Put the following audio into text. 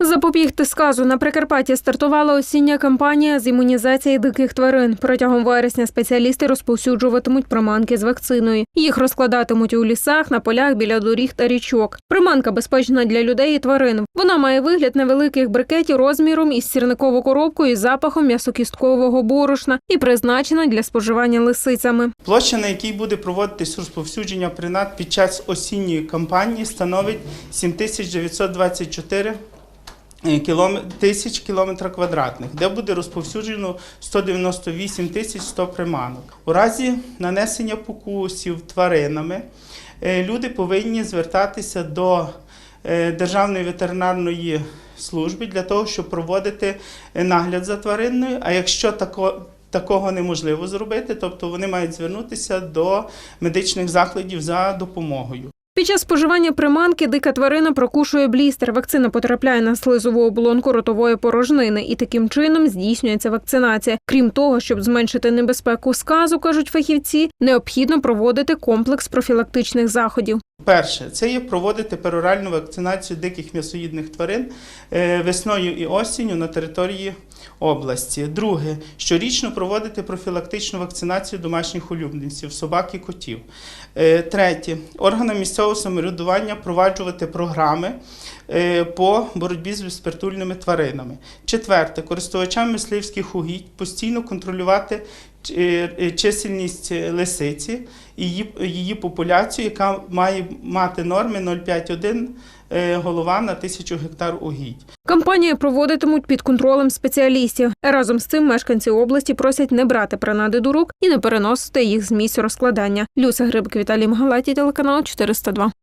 Запобігти сказу на Прикарпатті стартувала осіння кампанія з імунізації диких тварин. Протягом вересня спеціалісти розповсюджуватимуть приманки з вакциною. Їх розкладатимуть у лісах, на полях біля доріг та річок. Приманка безпечна для людей і тварин. Вона має вигляд невеликих брикетів розміром із сірникову коробку із запахом м'ясокісткового борошна і призначена для споживання лисицями. Площа, на якій буде проводитись розповсюдження принад під час осінньої кампанії, становить 7924 е, кіломе- тисяч кілометра квадратних, де буде розповсюджено 198 тисяч 100 приманок. У разі нанесення покусів тваринами е, люди повинні звертатися до е, Державної ветеринарної служби для того, щоб проводити е, нагляд за тваринною. А якщо тако, такого неможливо зробити, тобто вони мають звернутися до медичних закладів за допомогою. Під час споживання приманки дика тварина прокушує блістер. Вакцина потрапляє на слизову оболонку ротової порожнини, і таким чином здійснюється вакцинація. Крім того, щоб зменшити небезпеку сказу, кажуть фахівці, необхідно проводити комплекс профілактичних заходів. Перше, це є проводити пероральну вакцинацію диких м'ясоїдних тварин е, весною і осінню на території області. Друге, щорічно проводити профілактичну вакцинацію домашніх улюбленців, собак і котів. Е, Третє, органам місцевого самоврядування впроваджувати програми е, по боротьбі з безпритульними тваринами. Четверте, користувачам мисливських угідь постійно контролювати е, чисельність лисиці і її, популяцію, яка має мати норми 0,51 е, голова на тисячу гектар угідь. Кампанію проводитимуть під контролем спеціалістів. Разом з цим мешканці області просять не брати принади до рук і не переносити їх з місць розкладання. Люся Грибик, Віталій Магалаті, телеканал 402.